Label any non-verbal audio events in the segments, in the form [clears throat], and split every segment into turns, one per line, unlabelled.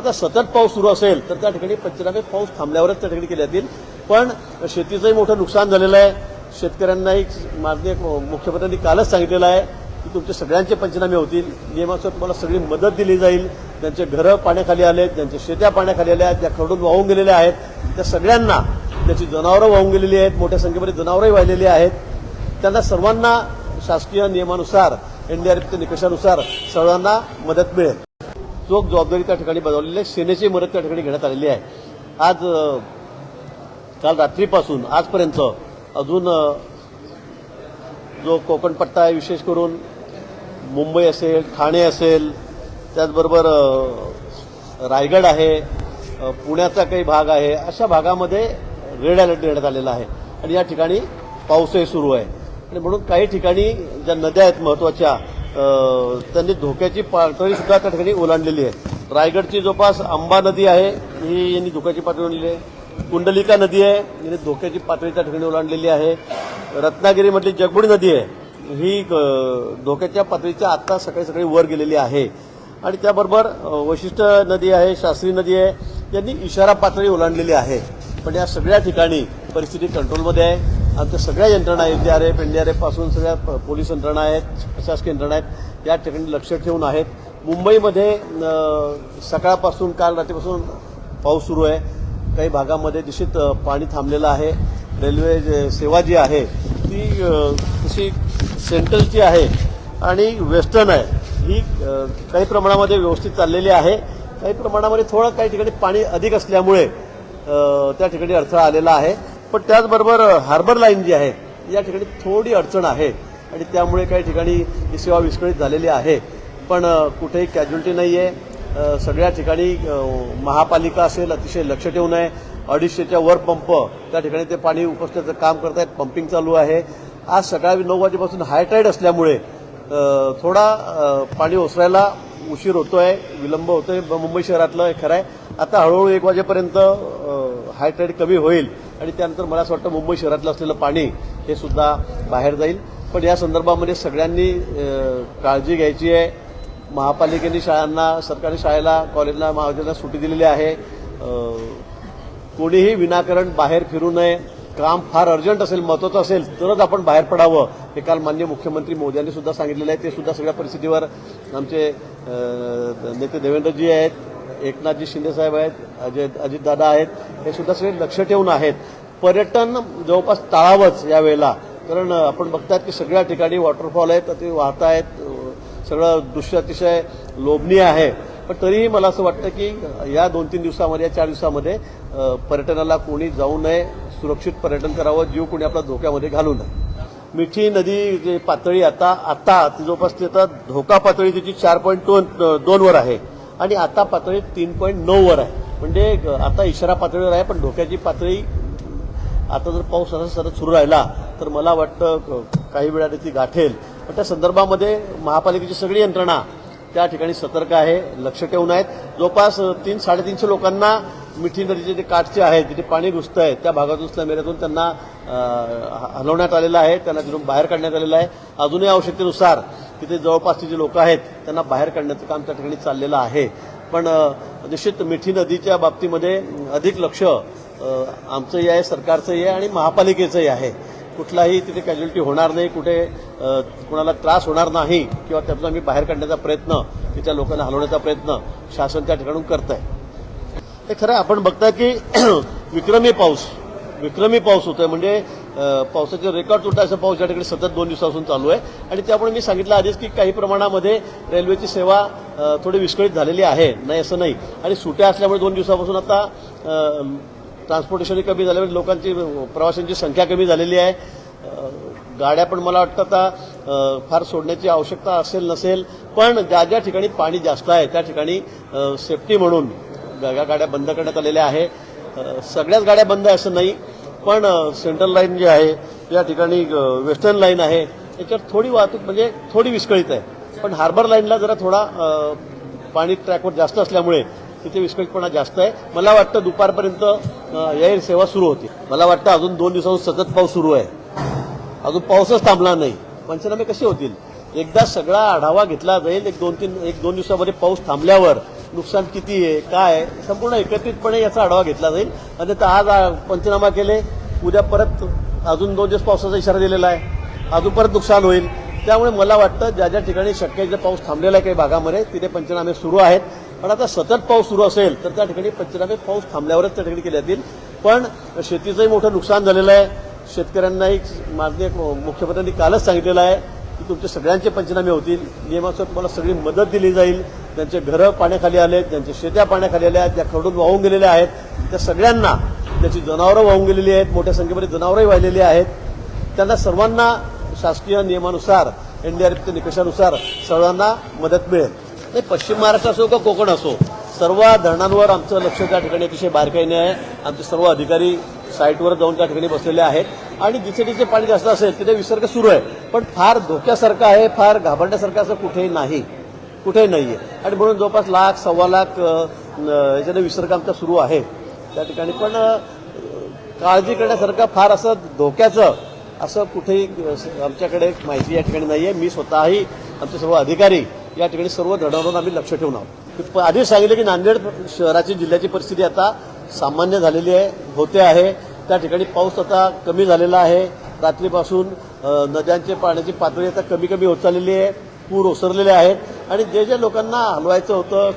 आता सतत पाऊस सुरू असेल तर त्या ठिकाणी पंचनामे पाऊस थांबल्यावरच त्या ठिकाणी केले जातील. पण शेतीचंही मोठं नुकसान झालेलं आहे. शेतकऱ्यांनाही माननीय मुख्यमंत्र्यांनी कालच सांगितलेलं आहे की तुमचे सगळ्यांचे पंचनामे होतील. नियमानुसार तुम्हाला सगळी मदत दिली जाईल. ज्यांचे घरं पाण्याखाली आले आहेत ज्यांच्या शेत्या पाण्याखाली आल्या आहेत ज्या खरडून वाहून गेलेल्या आहेत. त्या सगळ्यांना त्याची जनावरं वाहून गेलेली आहेत मोठ्या संख्येमध्ये जनावरंही वाहिलेली आहेत. त्यांना सर्वांना शासकीय नियमानुसार एनडीआरएफच्या निकषानुसार सर्वांना मदत मिळेल. चोख जबाबदारी त्या ठिकाणी बजावलेली आहे. सेनेची मदत त्या ठिकाणी घेण्यात आलेली आहे. आज काल रात्रीपासून आजपर्यंत अजून जो कोकणपट्टा आहे विशेष करून मुंबई असेल ठाणे असेल त्याचबरोबर रायगड आहे पुण्याचा काही भाग आहे अशा भागामध्ये रेड अलर्ट देण्यात आलेला आहे. आणि या ठिकाणी पाऊसही सुरू आहे. आणि म्हणून काही ठिकाणी ज्या नद्या आहेत महत्त्वाच्या त्यांनी धोक्याची पातळी सुद्धा त्या ठिकाणी ओलांडलेली आहे. रायगडची जवळपास आंबा नदी आहे ही यांनी धोक्याची पातळी ओलांडलेली आहे. कुंडलिका नदी आहे यांनी धोक्याची पातळी त्या ठिकाणी ओलांडलेली आहे. रत्नागिरीमधली जगबुडी नदी आहे ही धोक्याच्या पातळीच्या आत्ता सकाळी सकाळी वर गेलेली आहे. आणि त्याबरोबर वशिष्ठ नदी आहे शास्त्री नदी आहे यांनी इशारा पातळी ओलांडलेली आहे. पण या सगळ्या ठिकाणी परिस्थिती कंट्रोलमध्ये आहे. आमच्या सगळ्या यंत्रणा एनडीआरएफ एनडीआरएफपासून सगळ्या पोलीस यंत्रणा आहेत प्रशासकीय यंत्रणा आहेत या ठिकाणी लक्ष ठेवून आहेत. मुंबईमध्ये सकाळपासून काल रात्रीपासून पाऊस सुरू आहे. काही भागामध्ये निश्चित पाणी थांबलेलं आहे. रेल्वे जे सेवा जी आहे ती अ, तशी सेंट्रलची आहे आणि वेस्टर्न आहे. ही काही प्रमाणामध्ये व्यवस्थित चाललेली आहे. काही प्रमाणामध्ये थोडं काही ठिकाणी पाणी अधिक असल्यामुळे त्या ठिकाणी अडथळा आलेला आहे. पण त्याचबरोबर हार्बर लाईन जी आहे या ठिकाणी थोडी अडचण आहे. आणि त्यामुळे काही ठिकाणी ही सेवा विस्कळीत झालेली आहे. पण कुठेही कॅज्युलिटी नाही आहे सगळ्या ठिकाणी महापालिका असेल अतिशय लक्ष ठेवून आहे. अडीचशेच्या वर पंप त्या ठिकाणी ते पाणी उपसण्याचं काम करत आहेत पंपिंग चालू आहे. आज सकाळी नऊ वाजेपासून हायटाईड असल्यामुळे थोडा पाणी ओसरायला उशीर होतोय विलंब होतोय. मुंबई शहरातलं हे खरं आहे आता हळूहळू एक वाजेपर्यंत हायटाईड कमी होईल. आणि त्यानंतर मला असं वाटतं मुंबई शहरातलं असलेलं पाणी हे सुद्धा बाहेर जाईल. पण या संदर्भामध्ये सगळ्यांनी काळजी घ्यायची आहे. महापालिकेने शाळांना सरकारी शाळेला कॉलेजला महाविद्यालयाला सुट्टी दिलेली आहे. कोणीही विनाकारण बाहेर फिरू नये. काम फार अर्जंट असेल महत्वाचं असेल तरच आपण बाहेर पडावं. हे काल मान्य मुख्यमंत्री मोदी यांनी सुद्धा सांगितलेलं आहे. ते सुद्धा सगळ्या परिस्थितीवर आमचे नेते देवेंद्रजी आहेत. एकनाथजी शिंदेसाहेब आहेत अजय अजितदादा आहेत हे सुद्धा सगळे लक्ष ठेवून आहेत. पर्यटन जवळपास टाळावंच यावेळेला. कारण आपण बघतात की सगळ्या ठिकाणी वॉटरफॉल आहेत ते वाहत आहेत सगळं दृश्य अतिशय लोभनीय आहे. पण तरीही मला असं वाटतं की या दोन तीन दिवसामध्ये या चार दिवसामध्ये पर्यटनाला कोणी जाऊ नये सुरक्षित पर्यटन करावं जीव कोणी आपला धोक्यामध्ये घालू नये. मिठी नदी जी पातळी आता आता ती जवळपास ती आता धोका पातळी तिची चार पॉईंट दोन दोनवर आहे आणि आता पातळी तीन पॉईंट नऊ वर आहे. म्हणजे आता इशारा पातळीवर आहे पण धोक्याची पातळी आता जर पाऊस असा सतत सुरू राहिला तर मला वाटतं काही वेळाने ती गाठेल. पण त्या संदर्भामध्ये महापालिकेची सगळी यंत्रणा त्या ठिकाणी सतर्क आहे लक्ष ठेवून आहेत. जवळपास तीन साडेतीनशे लोकांना मिठी नदीचे जे काठचे आहेत जिथे पाणी घुसतं आहे त्या भागातून स्लमेऱ्यातून त्यांना हलवण्यात आलेलं आहे. त्यांना तिथून बाहेर काढण्यात आलेलं आहे. अजूनही आवश्यकतेनुसार तिथे जवळपासचे जे लोक आहेत त्यांना बाहेर काढण्याचं काम त्या ठिकाणी चाललेलं आहे. पण निश्चित मिठी नदीच्या बाबतीमध्ये अधिक लक्ष आमचंही आहे सरकारचंही आहे आणि महापालिकेचंही आहे. कुठलाही तिथे कॅज्युलिटी होणार नाही कुठे कुणाला त्रास होणार नाही किंवा त्यातून आम्ही बाहेर काढण्याचा प्रयत्न तिथल्या लोकांना हलवण्याचा प्रयत्न शासन त्या ठिकाणून करत आहे हे खरं आपण बघताय की [clears throat] विक्रमी पाऊस विक्रमी पाऊस होतोय. म्हणजे पावसाचे रेकॉर्ड तुटायचा पाऊस या ठिकाणी सतत दोन दिवसापासून चालू आहे. आणि त्यामुळे मी सांगितलं आधीच की काही प्रमाणामध्ये रेल्वेची सेवा थोडी विस्कळीत झालेली आहे. नाही असं नाही. आणि सुट्या असल्यामुळे दोन दिवसापासून आता ट्रान्सपोर्टेशन ट्रान्सपोर्टेशनही कमी झाल्यामुळे लोकांची प्रवाशांची संख्या कमी झालेली आहे. गाड्या पण मला वाटतं आता फार सोडण्याची आवश्यकता असेल नसेल पण ज्या ज्या ठिकाणी पाणी जास्त आहे त्या ठिकाणी सेफ्टी म्हणून गाड्या बंद करण्यात आलेल्या आहे. सगळ्याच गाड्या बंद आहे असं नाही. पण सेंट्रल लाईन जी आहे या ठिकाणी वेस्टर्न लाईन आहे याच्यावर थोडी वाहतूक म्हणजे थोडी विस्कळीत आहे. पण हार्बर लाईनला जरा थोडा पाणी ट्रॅकवर जास्त असल्यामुळे तिथे विस्कळीतपणा जास्त आहे. मला वाटतं दुपारपर्यंत अ, या सेवा सुरू होती मला वाटतं अजून दोन दिवसापासून सतत पाऊस सुरू आहे. अजून पाऊसच थांबला नाही. पंचनामे कसे होतील? एकदा सगळा आढावा घेतला जाईल. एक दोन तीन एक दोन दिवसामध्ये पाऊस थांबल्यावर नुकसान किती आहे काय आहे संपूर्ण एकत्रितपणे याचा आढावा घेतला जाईल. आणि आता आज पंचनामा केले उद्या परत अजून दोन दिवस पावसाचा इशारा दिलेला आहे. अजून परत नुकसान होईल. त्यामुळे मला वाटतं ज्या ज्या ठिकाणी शक्य जे पाऊस थांबलेला आहे काही भागामध्ये तिथे पंचनामे सुरू आहेत. पण आता सतत पाऊस सुरू असेल तर त्या ठिकाणी पंचनामे पाऊस थांबल्यावरच त्या ठिकाणी केले जातील. पण शेतीचंही मोठं नुकसान झालेलं आहे. शेतकऱ्यांनाही माननीय मुख्यमंत्र्यांनी कालच सांगितलेलं आहे की तुमचे सगळ्यांचे पंचनामे होतील. नियमानुसार तुम्हाला सगळी मदत दिली जाईल. त्यांचे घरं पाण्याखाली आले त्यांच्या शेत्या पाण्याखाली आल्या आहेत ज्या खरडून वाहून गेलेल्या आहेत. त्या सगळ्यांना त्याची जनावरं वाहून गेलेली आहेत मोठ्या संख्येमध्ये जनावरंही वाहिलेली आहेत. त्यांना सर्वांना शासकीय नियमानुसार एनडीआरएफच्या निकषानुसार सर्वांना मदत मिळेल. नाही पश्चिम महाराष्ट्र असो का कोकण असो सर्व धरणांवर आमचं लक्ष त्या ठिकाणी अतिशय बारकाईने आहे. आमचे सर्व अधिकारी साईटवर जाऊन त्या ठिकाणी बसलेले आहेत. आणि जिथे जिथे पाणी जास्त असेल तिथे विसर्ग सुरू आहे. पण फार धोक्यासारखं आहे फार घाबरण्यासारखं असं कुठेही नाही. कुठेही आहे आणि म्हणून जवळपास लाख सव्वा लाख याच्यानं याच्याने विसर्ग आमचा सुरू आहे. त्या ठिकाणी पण काळजी करण्यासारखं फार असं धोक्याचं असं कुठेही आमच्याकडे माहिती या ठिकाणी नाही आहे मी स्वतःही आमचे सर्व अधिकारी या ठिकाणी सर्व धडावरून आम्ही लक्ष ठेवून आहोत. प- आधीच सांगितलं की नांदेड शहराची जिल्ह्याची परिस्थिती आता सामान्य झालेली आहे होते आहे. त्या ठिकाणी पाऊस आता कमी झालेला आहे. रात्रीपासून नद्यांचे पाण्याची पातळी आता कमी कमी होत चाललेली आहे. पूर ओसरलेले आहेत. आणि जे जे लोकांना हलवायचं होतं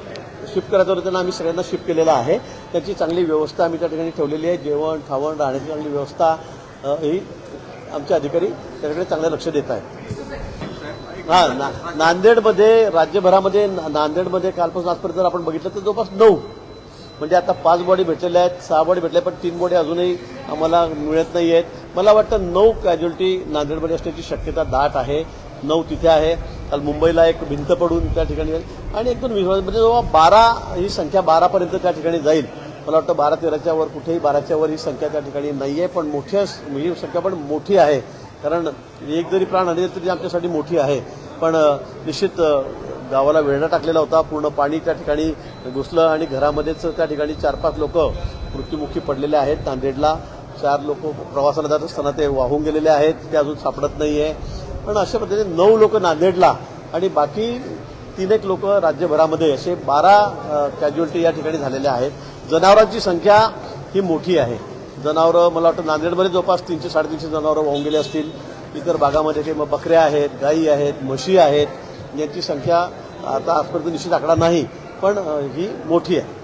शिफ्ट करायचं होतं त्यांना आम्ही सगळ्यांना शिफ्ट केलेलं आहे. त्याची चांगली व्यवस्था आम्ही त्या ठिकाणी ठेवलेली आहे. जेवण खावण राहण्याची चांगली व्यवस्था ही आमचे अधिकारी त्याच्याकडे चांगलं लक्ष देत आहेत. हा ना नांदेडमध्ये राज्यभरामध्ये ना- नांदेडमध्ये कालपासून आजपर्यंत जर आपण बघितलं तर जवळपास नऊ म्हणजे आता पाच बॉडी भेटलेल्या आहेत सहा बॉडी भेटल्या पण तीन बॉडी अजूनही आम्हाला मिळत नाही आहेत. मला वाटतं नऊ कॅज्युअल्टी नांदेडमध्ये असण्याची शक्यता दाट आहे. नऊ तिथे आहे. काल मुंबईला एक भिंत पडून त्या ठिकाणी आणि एक दोन म्हणजे जेव्हा बारा ही संख्या बारापर्यंत त्या ठिकाणी जाईल. मला वाटतं बारा तेराच्या वर कुठेही बाराच्या वर ही संख्या त्या ठिकाणी नाही आहे पण मोठी ही संख्या पण मोठी आहे. कारण एक जरी प्राण आले तरी आमच्यासाठी मोठी आहे. पण निश्चित गावाला वेढा टाकलेला होता. पूर्ण पाणी त्या ठिकाणी घुसलं आणि घरामध्येच त्या ठिकाणी चार पाच लोक मृत्युमुखी पडलेले आहेत. नांदेडला चार लोक प्रवासाला जात असताना ते वाहून गेलेले आहेत. ते अजून सापडत नाही आहे पण अशा पद्धतीने नऊ लोक नांदेडला आणि बाकी तीन एक लोक राज्यभरामध्ये असे बारा कॅज्युअल्टी या ठिकाणी झालेल्या आहेत. जनावरांची संख्या ही मोठी आहे. जनावरं मला वाटतं नांदेडमध्ये जवळपास तीनशे साडेतीनशे जनावरं वाहून गेले असतील. इतर भागामध्ये काही मग बकऱ्या आहेत गायी आहेत म्हशी आहेत. यांची संख्या आता आजपर्यंत निश्चित आकडा नाही पण ही मोठी आहे.